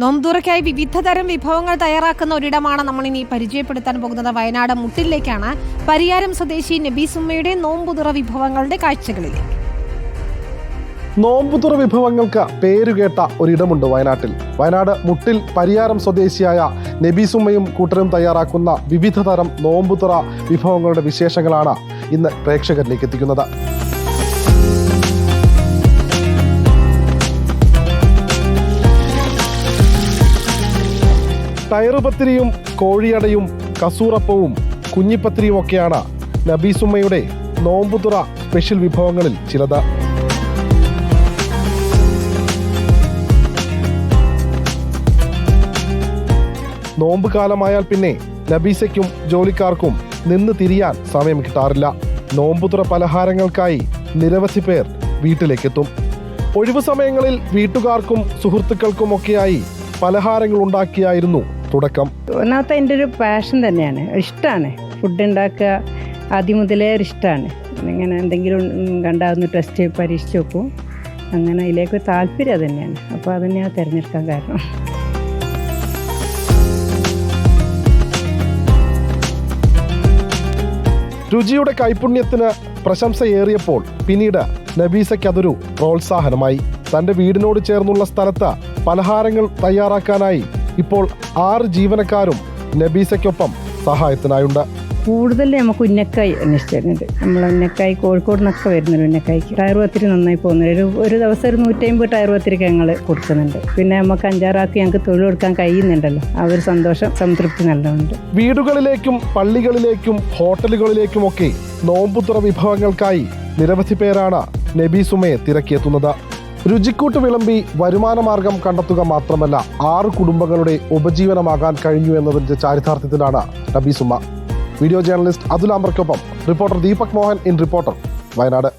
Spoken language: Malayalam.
നോംതുറയ്ക്കായി വിവിധ തരം വിഭവങ്ങൾ തയ്യാറാക്കുന്ന ഒരിടമാണ് നമ്മൾ ഇനി പരിചയപ്പെടുത്താൻ പോകുന്നത്. വയനാട് മുട്ടിലേക്കാണ്. പരിയാരം സ്വദേശി നബീസുമ്മയുടെ നോമ്പുതുറ വിഭവങ്ങളുടെ കാഴ്ചകളിലേക്ക്. നോമ്പുതുറ വിഭവങ്ങൾക്ക് പേരുകേട്ട ഒരിടമുണ്ട് വയനാട്ടിൽ. വയനാട് മുട്ടിൽ പരിയാരം സ്വദേശിയായ നബീസുമ്മയും കൂട്ടരും തയ്യാറാക്കുന്ന വിവിധ തരം നോമ്പുതുറ വിഭവങ്ങളുടെ വിശേഷങ്ങളാണ് ഇന്ന് പ്രേക്ഷകരിലേക്ക് എത്തിക്കുന്നത്. ടയറുപത്തിരിയും കോഴിയടയും കസൂറപ്പവും കുഞ്ഞിപ്പത്തിരിയും ഒക്കെയാണ് നബീസുമ്മയുടെ നോമ്പുതുറ സ്പെഷ്യൽ വിഭവങ്ങളിൽ ചിലത്. നോമ്പ് കാലമായാൽ പിന്നെ നബീസയ്ക്കും ജോലിക്കാർക്കും നിന്ന് തിരിയാൻ സമയം കിട്ടാറില്ല. നോമ്പുതുറ പലഹാരങ്ങൾക്കായി നിരവധി പേർ വീട്ടിലേക്കെത്തും. ഒഴിവു സമയങ്ങളിൽ വീട്ടുകാർക്കും സുഹൃത്തുക്കൾക്കുമൊക്കെയായി പലഹാരങ്ങൾ ഉണ്ടാക്കിയായിരുന്നു തുടക്കം. ഒന്നാമത്തെ എന്റെ ഒരു പാഷൻ തന്നെയാണ്. ഇഷ്ടമാണ് ഫുഡ് ഉണ്ടാക്കുക ആദ്യം മുതലേ ഒരു ഇഷ്ടമാണ് ഇങ്ങനെ എന്തെങ്കിലും കണ്ടാൽ ഒന്ന് ടെസ്റ്റ് പരീക്ഷിച്ച് നോക്കും. അങ്ങനെ അതിലേക്ക് താല്പര്യം തന്നെയാണ്. അപ്പോൾ അത് തന്നെയാണ് തിരഞ്ഞെടുക്കാൻ കാരണം. രുചിയുടെ കൈപുണ്യത്തിന് പ്രശംസയേറിയപ്പോൾ പിന്നീട് നബീസയ്ക്ക് അതൊരു പ്രോത്സാഹനമായി. തന്റെ വീടിനോട് ചേർന്നുള്ള സ്ഥലത്ത് പലഹാരങ്ങൾ തയ്യാറാക്കാനായി ഇപ്പോൾ ആറ് ജീവനക്കാരും നബീസയ്ക്കൊപ്പം സഹായത്തിനായുണ്ട്. കൂടുതൽ നമുക്ക് ഉന്നക്കായി അന്വേഷിച്ചിട്ടുണ്ട്. നമ്മൾ ഉന്നക്കായി കോഴിക്കോട് നിന്നൊക്കെ വരുന്നൊരു ഉന്നക്കായിക്ക്. ടയർ പത്തിരി നന്നായി പോകുന്നുണ്ട്. ഒരു ഒരു ദിവസം ഒരു നൂറ്റമ്പത് ടയർ പത്തിരിക്ക് ഞങ്ങൾ കൊടുക്കുന്നുണ്ട്. പിന്നെ നമുക്ക് അഞ്ചാറാക്കി ഞങ്ങൾക്ക് തൊഴിൽ കൊടുക്കാൻ കഴിയുന്നുണ്ടല്ലോ. ആ ഒരു സന്തോഷം സംതൃപ്തി നല്ലതുണ്ട് വീടുകളിലേക്കും പള്ളികളിലേക്കും ഹോട്ടലുകളിലേക്കുമൊക്കെ നോമ്പുതുറ വിഭവങ്ങൾക്കായി നിരവധി പേരാണ് നബീസുമയെ തിരക്കിയെത്തുന്നത്. രുചിക്കൂട്ട് വിളമ്പി വരുമാനമാർഗം കണ്ടെത്തുക മാത്രമല്ല ആറ് കുടുംബങ്ങളുടെ ഉപജീവനമാകാൻ കഴിഞ്ഞു എന്നതിന്റെ ചാരിതാർത്ഥ്യത്തിലാണ് Nabeesumma video journalist Athul അമർക്കൊപ്പം reporter Deepak Mohan in reporter Wayanad.